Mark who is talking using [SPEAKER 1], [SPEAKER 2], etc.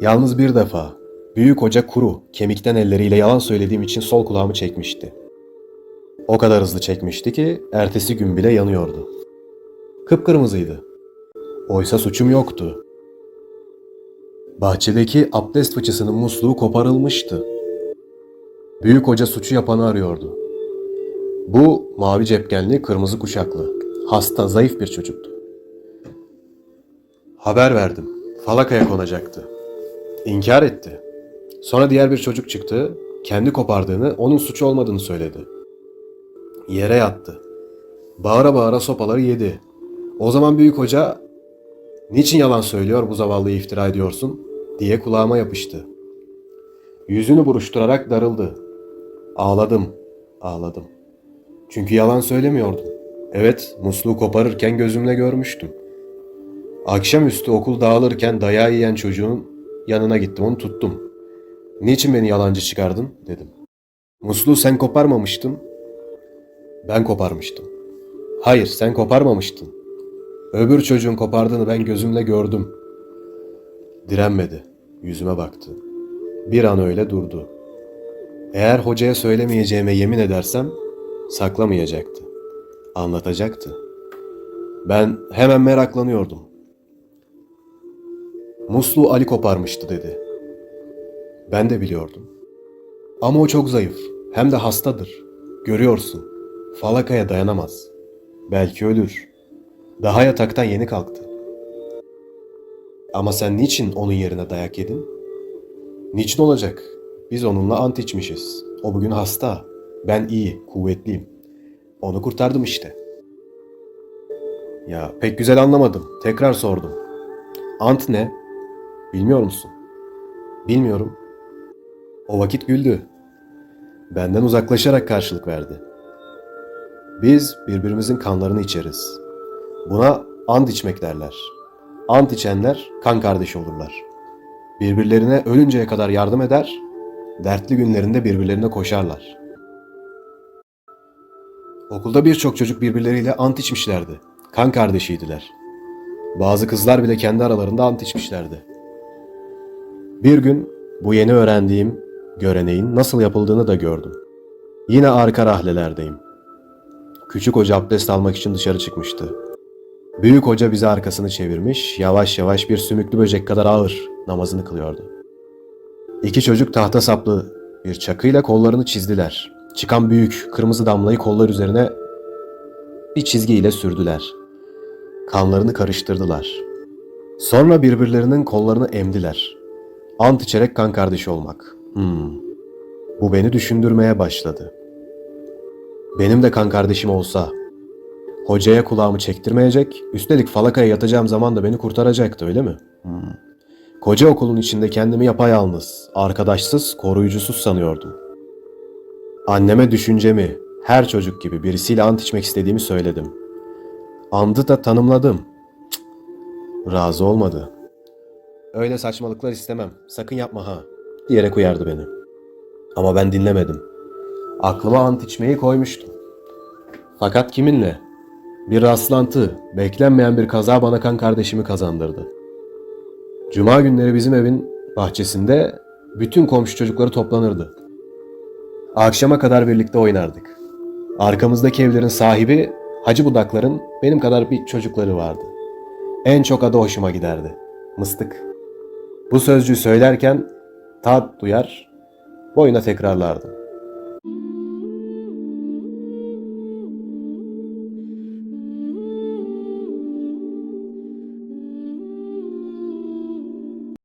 [SPEAKER 1] Yalnız bir defa büyük hoca kuru, kemikten elleriyle yalan söylediğim için sol kulağımı çekmişti. O kadar hızlı çekmişti ki ertesi gün bile yanıyordu. Kıpkırmızıydı. Oysa suçum yoktu. Bahçedeki abdest fıçısının musluğu koparılmıştı. Büyük hoca suçu yapanı arıyordu. Bu mavi cepkenli, kırmızı kuşaklı, hasta, zayıf bir çocuktu. Haber verdim. Falakaya konacaktı. İnkar etti. Sonra diğer bir çocuk çıktı. Kendi kopardığını, onun suçu olmadığını söyledi. Yere yattı. Bağıra bağıra sopaları yedi. O zaman büyük hoca, niçin yalan söylüyor bu zavallıyı iftira ediyorsun diye kulağıma yapıştı. Yüzünü buruşturarak darıldı. Ağladım, ağladım. Çünkü yalan söylemiyordum. Evet, musluğu koparırken gözümle görmüştüm. Akşamüstü okul dağılırken dayağı yiyen çocuğun yanına gittim, onu tuttum. Niçin beni yalancı çıkardın dedim. Musluğu sen koparmamıştın. Ben koparmıştım. Hayır, sen koparmamıştın. Öbür çocuğun kopardığını ben gözümle gördüm. Direnmedi. Yüzüme baktı. Bir an öyle durdu. Eğer hocaya söylemeyeceğime yemin edersem saklamayacaktı. Anlatacaktı. Ben hemen meraklanıyordum. Musluğu Ali koparmıştı dedi. Ben de biliyordum. Ama o çok zayıf. Hem de hastadır. Görüyorsun. Falakaya dayanamaz. Belki ölür. Daha yataktan yeni kalktı. Ama sen niçin onun yerine dayak yedin? Niçin olacak? Biz onunla ant içmişiz. O bugün hasta. Ben iyi, kuvvetliyim. Onu kurtardım işte. Ya pek güzel anlamadım. Tekrar sordum. Ant ne? Bilmiyor musun? Bilmiyorum. O vakit güldü. Benden uzaklaşarak karşılık verdi. Biz birbirimizin kanlarını içeriz. Buna ant içmek derler. Ant içenler kan kardeşi olurlar. Birbirlerine ölünceye kadar yardım eder, dertli günlerinde birbirlerine koşarlar. Okulda birçok çocuk birbirleriyle ant içmişlerdi. Kan kardeşiydiler. Bazı kızlar bile kendi aralarında ant içmişlerdi. Bir gün bu yeni öğrendiğim göreneğin nasıl yapıldığını da gördüm. Yine arka rahlelerdeyim. Küçük hoca abdest almak için dışarı çıkmıştı. Büyük hoca bize arkasını çevirmiş, yavaş yavaş bir sümüklü böcek kadar ağır namazını kılıyordu. İki çocuk tahta saplı bir çakıyla kollarını çizdiler. Çıkan büyük kırmızı damlayı kollar üzerine bir çizgiyle sürdüler. Kanlarını karıştırdılar. Sonra birbirlerinin kollarını emdiler. Ant içerek kan kardeşi olmak. Hmm. Bu beni düşündürmeye başladı. Benim de kan kardeşim olsa, hocaya kulağımı çektirmeyecek, üstelik falakaya yatacağım zaman da beni kurtaracaktı öyle mi? Hmm. Koca okulun içinde kendimi yapayalnız, arkadaşsız, koruyucusuz sanıyordum. Anneme düşüncemi, her çocuk gibi birisiyle ant içmek istediğimi söyledim. Andı da tanımladım. Cık, razı olmadı. Öyle saçmalıklar istemem, sakın yapma ha, diyerek uyardı beni. Ama ben dinlemedim. Aklıma ant içmeyi koymuştum. Fakat kiminle? Bir rastlantı, beklenmeyen bir kaza bana kan kardeşimi kazandırdı. Cuma günleri bizim evin bahçesinde bütün komşu çocukları toplanırdı. Akşama kadar birlikte oynardık. Arkamızdaki evlerin sahibi Hacı Budakların benim kadar bir çocukları vardı. En çok adı hoşuma giderdi. Mıstık. Bu sözcüğü söylerken tat duyar, boyuna tekrarlardım.